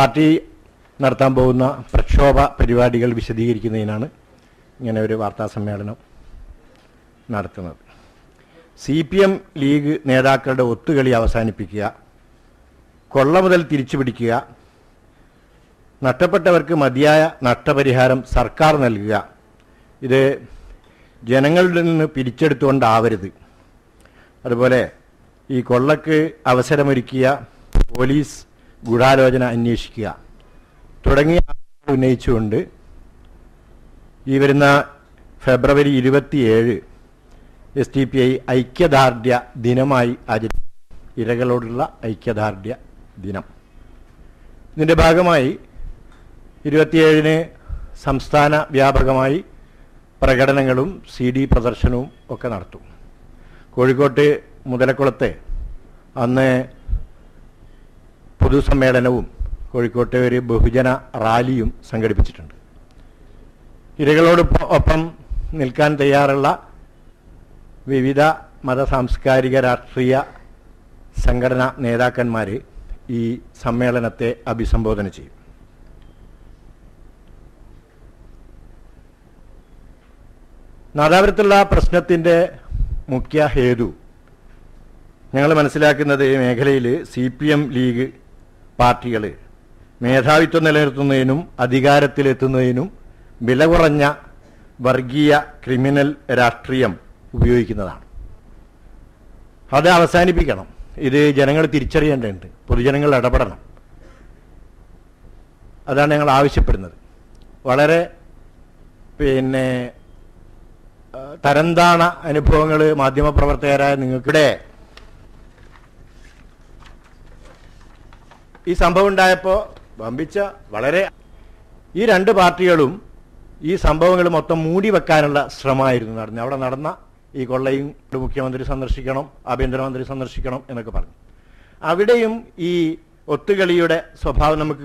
Party നടത്താൻ പോകുന്ന പ്രക്ഷോഭ പരിപാടികൾ വിശദീകരിക്കുന്നതിനാണ് ഇങ്ങനെ ഒരു വാർത്താ സമ്മേളനം നടത്തുന്നത്. സി പി എം ലീഗ് നേതാക്കളുടെ ഒത്തുകളി അവസാനിപ്പിക്കുക കൊള്ള മുതൽ തിരിച്ചു പിടിക്കുക നഷ്ടപ്പെട്ടവർക്ക് മതിയായ നഷ്ടപരിഹാരം സർക്കാർ നൽകുക ഇത് ജനങ്ങളിൽ നിന്ന് പിരിച്ചെടുത്തുകൊണ്ടാവരുത്. അതുപോലെ ഈ കൊള്ളക്ക് അവസരമൊരുക്കിയ പോലീസ് ഗൂഢാലോചന അന്വേഷിക്കുക. തുടങ്ങിയ ഉന്നയിച്ചുകൊണ്ട് ഈ വരുന്ന ഫെബ്രുവരി ഇരുപത്തിയേഴ് എസ് ടി പി ഐ ഐക്യദാർഢ്യ ദിനമായി ആചരിക്കും. ഇരകളോടുള്ള ഐക്യദാർഢ്യ ദിനം. ഇതിന്റെ ഭാഗമായി ഇരുപത്തിയേഴിന് സംസ്ഥാന വ്യാപകമായി പ്രകടനങ്ങളും സി ഡി പ്രദർശനവും ഒക്കെ നടത്തും. കോഴിക്കോട്ട് മുതലക്കുളത്തെ അന്ന് പൊതുസമ്മേളനവും കോഴിക്കോട്ടെ ഒരു ബഹുജന റാലിയും സംഘടിപ്പിച്ചിട്ടുണ്ട്. ഇരകളോട് ഒപ്പം നിൽക്കാൻ തയ്യാറുള്ള വിവിധ മത സാംസ്കാരിക രാഷ്ട്രീയ സംഘടനാ നേതാക്കന്മാർ ഈ സമ്മേളനത്തെ അഭിസംബോധന ചെയ്യും. നാദാപുരത്തുള്ള പ്രശ്നത്തിന്റെ മുഖ്യ ഹേതു ഞങ്ങൾ മനസ്സിലാക്കുന്നത് മേഖലയിൽ സി പി എം ലീഗ് പാർട്ടികൾ മേധാവിത്വം നിലനിർത്തുന്നതിനും അധികാരത്തിലെത്തുന്നതിനും വില കുറഞ്ഞ വർഗീയ ക്രിമിനൽ രാഷ്ട്രീയം ഉപയോഗിക്കുന്നതാണ്. അത് അവസാനിപ്പിക്കണം. ഇത് ജനങ്ങൾ തിരിച്ചറിയേണ്ടതുണ്ട്. പൊതുജനങ്ങൾ ഇടപെടണം. അതാണ് ഞങ്ങൾ ആവശ്യപ്പെടുന്നത്. വളരെ പിന്നെ തരന്താണ് അനുഭവങ്ങൾ മാധ്യമപ്രവർത്തകരായ നിങ്ങൾക്കിടെ ഈ സംഭവം ഉണ്ടായപ്പോൾ വമ്പിച്ച വളരെ ഈ രണ്ട് പാർട്ടികളും ഈ സംഭവങ്ങൾ മൊത്തം മൂടി വെക്കാനുള്ള ശ്രമമായിരുന്നു നടന്നത്. അവിടെ നടന്ന ഈ കൊള്ളയും മുഖ്യമന്ത്രി സന്ദർശിക്കണം ആഭ്യന്തരമന്ത്രി സന്ദർശിക്കണം എന്നൊക്കെ പറഞ്ഞു. അവിടെയും ഈ ഒത്തുകളിയുടെ സ്വഭാവം നമുക്ക്